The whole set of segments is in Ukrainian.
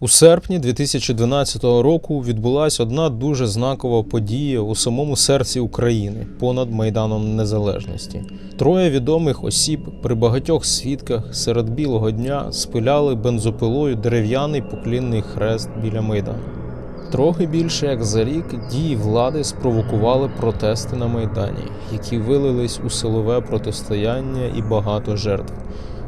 У серпні 2012 року відбулася одна дуже знакова подія у самому серці України понад Майданом Незалежності. Троє відомих осіб при багатьох свідках серед білого дня спиляли бензопилою дерев'яний поклінний хрест біля Майдану. Трохи більше як за рік дії влади спровокували протести на Майдані, які вилились у силове протистояння і багато жертв.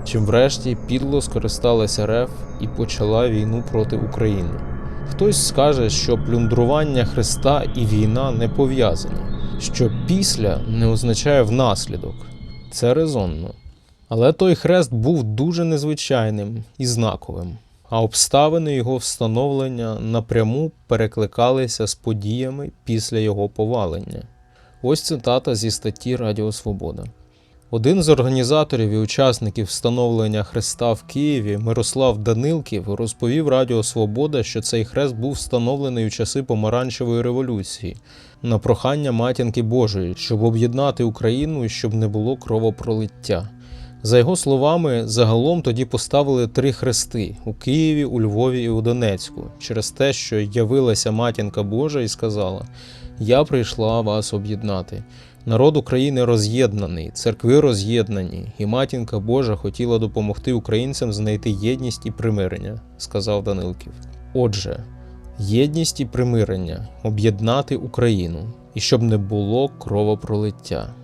Чим врешті підло скористалася РФ і почала війну проти України. Хтось скаже, що плюндрування Христа і війна не пов'язані, що після не означає внаслідок. Це резонно. Але той хрест був дуже незвичайним і знаковим, а обставини його встановлення напряму перекликалися з подіями після його повалення. Ось цитата зі статті Радіо Свобода. Один з організаторів і учасників встановлення хреста в Києві Мирослав Данилків розповів Радіо Свобода, що цей хрест був встановлений у часи помаранчевої революції на прохання матінки Божої, щоб об'єднати Україну і щоб не було кровопролиття. За його словами, загалом тоді поставили три хрести у Києві, у Львові і у Донецьку через те, що явилася матінка Божа і сказала: Я прийшла вас об'єднати. Народ України роз'єднаний, церкви роз'єднані, і матінка Божа хотіла допомогти українцям знайти єдність і примирення, сказав Данилків. Отже, єдність і примирення об'єднати Україну і щоб не було кровопролиття.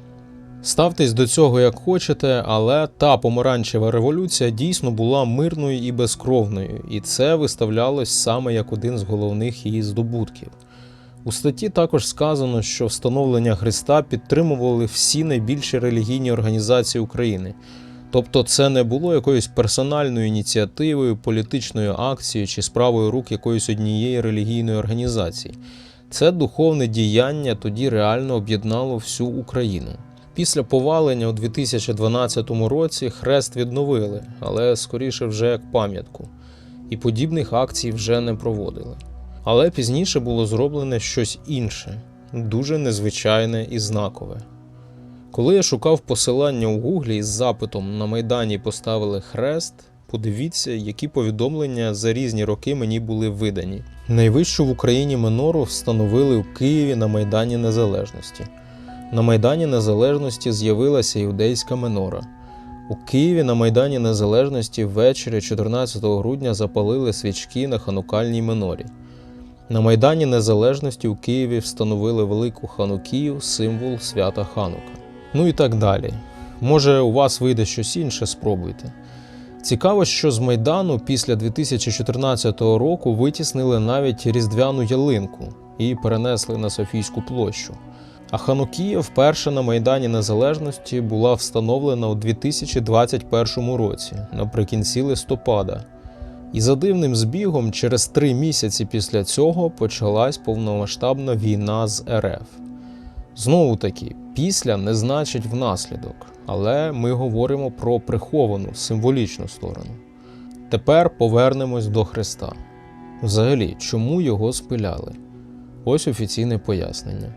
Ставтесь до цього як хочете, але та помаранчева революція дійсно була мирною і безкровною, і це виставлялось саме як один з головних її здобутків. У статті також сказано, що встановлення Христа підтримували всі найбільші релігійні організації України. Тобто це не було якоюсь персональною ініціативою, політичною акцією чи справою рук якоїсь однієї релігійної організації. Це духовне діяння тоді реально об'єднало всю Україну. Після повалення у 2012 році хрест відновили, але скоріше вже як пам'ятку, і подібних акцій вже не проводили. Але пізніше було зроблене щось інше, дуже незвичайне і знакове. Коли я шукав посилання у Гуглі із запитом на Майдані поставили хрест, подивіться, які повідомлення за різні роки мені були видані. Найвищу в Україні минору встановили у Києві на Майдані Незалежності. На Майдані Незалежності з'явилася іудейська минора. У Києві на Майдані Незалежності ввечері 14 грудня запалили свічки на ханукальній минорі. На Майдані Незалежності у Києві встановили велику ханукію, символ свята Ханука. Ну і так далі. Може, у вас вийде щось інше, спробуйте. Цікаво, що з Майдану після 2014 року витіснили навіть різдвяну ялинку і перенесли на Софійську площу. А Ханукія вперше на Майдані Незалежності була встановлена у 2021 році, наприкінці листопада. І за дивним збігом, через три місяці після цього почалась повномасштабна війна з РФ. Знову таки, після не значить внаслідок, але ми говоримо про приховану символічну сторону. Тепер повернемось до Христа. Взагалі, чому його спиляли? Ось офіційне пояснення.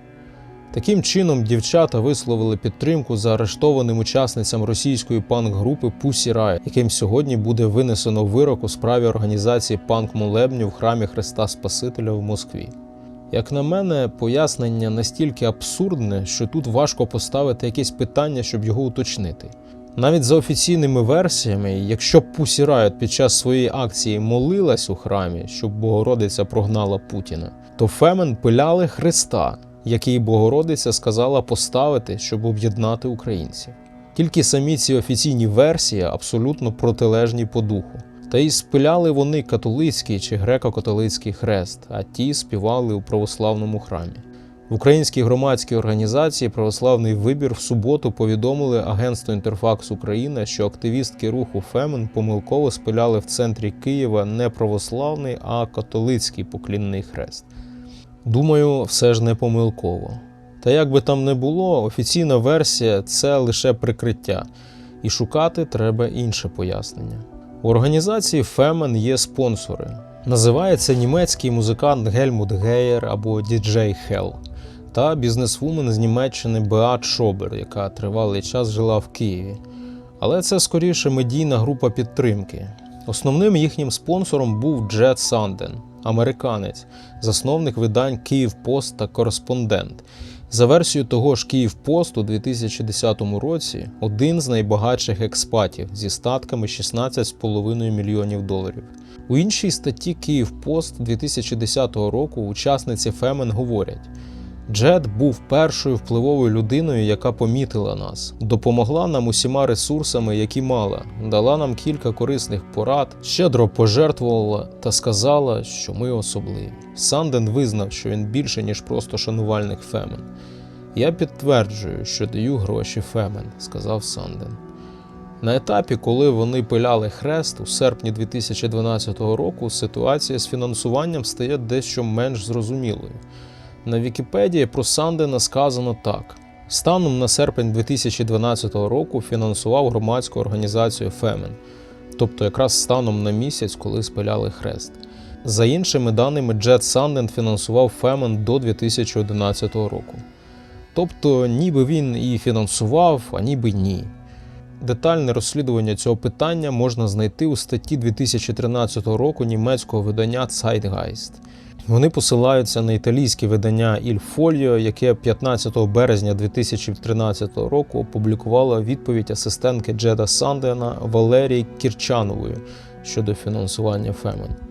Таким чином, дівчата висловили підтримку заарештованим учасницям російської панк-групи Pussy Riot, яким сьогодні буде винесено вирок у справі організації панк-молебню в храмі Христа Спасителя в Москві. Як на мене, пояснення настільки абсурдне, що тут важко поставити якесь питання, щоб його уточнити. Навіть за офіційними версіями, якщо Pussy Riot під час своєї акції молилась у храмі, щоб Богородиця прогнала Путіна, то Фемен пиляли Христа, який Богородиця сказала поставити, щоб об'єднати українців. Тільки самі ці офіційні версії абсолютно протилежні по духу. Та й спиляли вони католицький чи греко-католицький хрест, а ті співали у православному храмі. В українській громадській організації Православний вибір в суботу повідомили агентство Інтерфакс Україна, що активістки руху Фемен помилково спиляли в центрі Києва не православний, а католицький поклінний хрест. Думаю, все ж не помилково. Та як би там не було, офіційна версія це лише прикриття, і шукати треба інше пояснення. У організації Фемен є спонсори. Називається німецький музикант Гельмут Геєр або діджей Хел та бізнесвумен з Німеччини Беат Шобер, яка тривалий час жила в Києві. Але це скоріше медійна група підтримки. Основним їхнім спонсором був Джет Санден, американець, засновник видань Київ Пост та Кореспондент. За версією того ж Київ Пост у 2010 році один з найбагатших експатів зі статками 16,5 мільйонів доларів. У іншій статті Київ Пост 2010 року учасниці Фемен говорять. Джет був першою впливовою людиною, яка помітила нас, допомогла нам усіма ресурсами, які мала, дала нам кілька корисних порад, щедро пожертвувала та сказала, що ми особливі. Санден визнав, що він більше, ніж просто шанувальник Фемен. Я підтверджую, що даю гроші Фемен, сказав Санден. На етапі, коли вони пиляли хрест у серпні 2012 року, ситуація з фінансуванням стає дещо менш зрозумілою. На Вікіпедії про Сандена сказано так: станом на серпень 2012 року фінансував громадську організацію Фемен, тобто якраз станом на місяць, коли спиляли хрест. За іншими даними, Джет Санден фінансував Фемен до 2011 року. Тобто, ніби він і фінансував, а ніби ні. Детальне розслідування цього питання можна знайти у статті 2013 року німецького видання Zeitgeist. Вони посилаються на італійське видання Il Foglio, яке 15 березня 2013 року опублікувало відповідь асистентки Джеда Сандена Валерії Кірчанової щодо фінансування Фемен.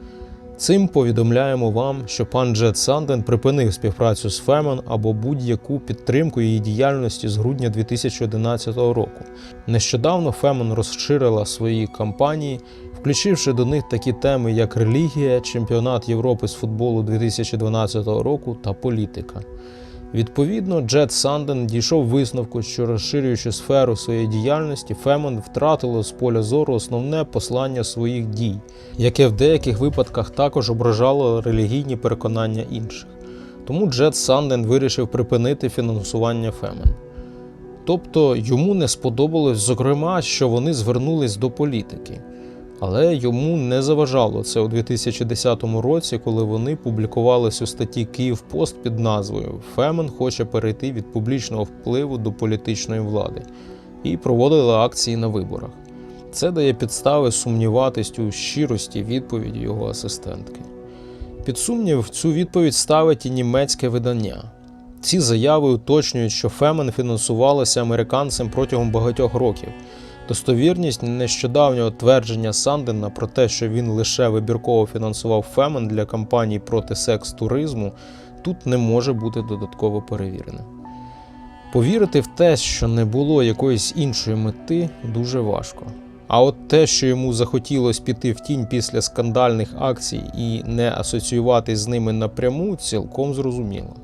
Цим повідомляємо вам, що пан Джет Санден припинив співпрацю з Фемен або будь-яку підтримку її діяльності з грудня 2011 року. Нещодавно Фемен розширила свої кампанії, включивши до них такі теми, як релігія, чемпіонат Європи з футболу 2012 року та політика. Відповідно, Джет Санден дійшов висновку, що розширюючи сферу своєї діяльності, Фемон втратило з поля зору основне послання своїх дій, яке в деяких випадках також ображало релігійні переконання інших. Тому Джет Санден вирішив припинити фінансування Фемен. Тобто йому не сподобалось, зокрема, що вони звернулись до політики. Але йому не заважало це у 2010 році, коли вони публікувалися у статті Київ Пост під назвою Фемен хоче перейти від публічного впливу до політичної влади і проводили акції на виборах. Це дає підстави сумніватись у щирості відповіді його асистентки. Під сумнів, цю відповідь ставить і німецьке видання. Ці заяви уточнюють, що Фемен фінансувалася американцем протягом багатьох років. Достовірність нещодавнього твердження Сандена про те, що він лише вибірково фінансував Фемен для кампаній проти секс-туризму, тут не може бути додатково перевірена. Повірити в те, що не було якоїсь іншої мети, дуже важко. А от те, що йому захотілося піти в тінь після скандальних акцій і не асоціюватись з ними напряму, цілком зрозуміло.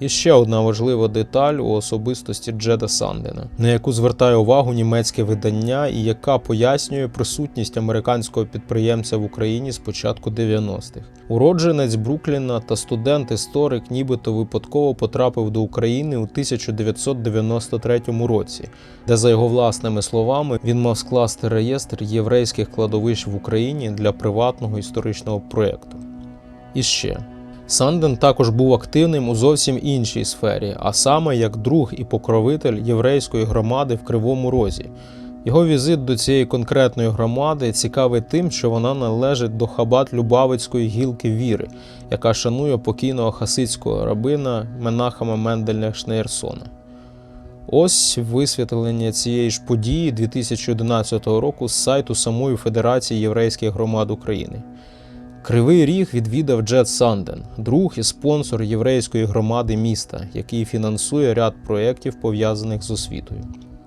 І ще одна важлива деталь у особистості Джеда Сандена, на яку звертає увагу німецьке видання і яка пояснює присутність американського підприємця в Україні з початку 90-х. Уродженець Брукліна та студент-історик нібито випадково потрапив до України у 1993 році, де, за його власними словами, він мав скласти реєстр єврейських кладовищ в Україні для приватного історичного проєкту. І ще. Санден також був активним у зовсім іншій сфері, а саме як друг і покровитель єврейської громади в Кривому Розі. Його візит до цієї конкретної громади цікавий тим, що вона належить до хабат Любавицької гілки віри, яка шанує покійного хасидського рабина Менахама Менделя Шнейрсона. Ось висвітлення цієї ж події 2011 року з сайту самої Федерації єврейських громад України. Кривий Ріг відвідав Джет Санден, друг і спонсор єврейської громади міста, який фінансує ряд проєктів, пов'язаних з освітою.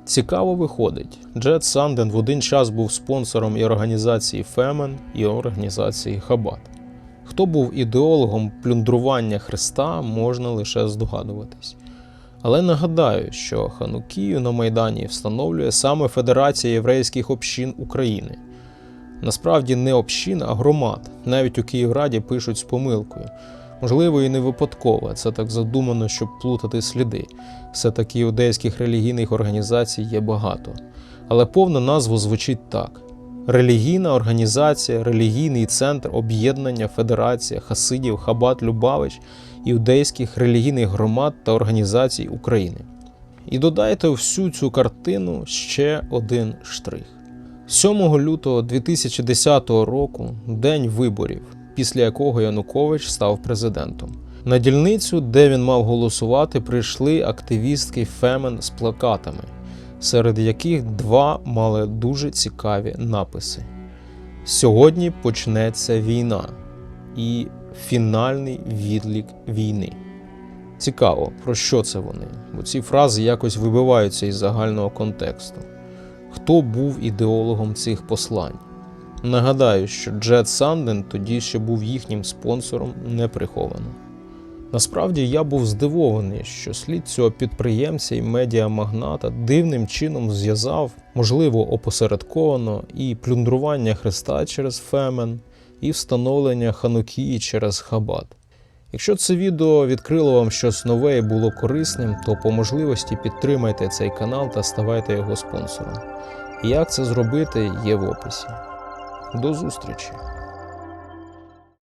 Цікаво виходить, Джет Санден в один час був спонсором і організації Фемен, і організації Хабат. Хто був ідеологом плюндрування Христа, можна лише здогадуватись. Але нагадаю, що Ханукію на Майдані встановлює саме Федерація єврейських общин України. Насправді не общин, а громад. Навіть у Київраді пишуть з помилкою. Можливо, і не випадково, це так задумано, щоб плутати сліди. Все таки іудейських релігійних організацій є багато. Але повна назва звучить так: релігійна організація, релігійний центр об'єднання, федерація Хасидів, Хабат, Любавич, іудейських релігійних громад та організацій України. І додайте всю цю картину ще один штрих. 7 лютого 2010 року день виборів, після якого Янукович став президентом. На дільницю, де він мав голосувати, прийшли активістки Фемен з плакатами, серед яких два мали дуже цікаві написи: Сьогодні почнеться війна і фінальний відлік війни. Цікаво, про що це вони? Бо ці фрази якось вибиваються із загального контексту. Хто був ідеологом цих послань? Нагадаю, що Джет Санден тоді ще був їхнім спонсором неприховано. Насправді я був здивований, що слід цього підприємця і медіамагната дивним чином зв'язав, можливо, опосередковано, і плюндрування Христа через Фемен, і встановлення Ханукії через Хабат. Якщо це відео відкрило вам щось нове і було корисним, то по можливості підтримайте цей канал та ставайте його спонсором. Як це зробити, є в описі. До зустрічі!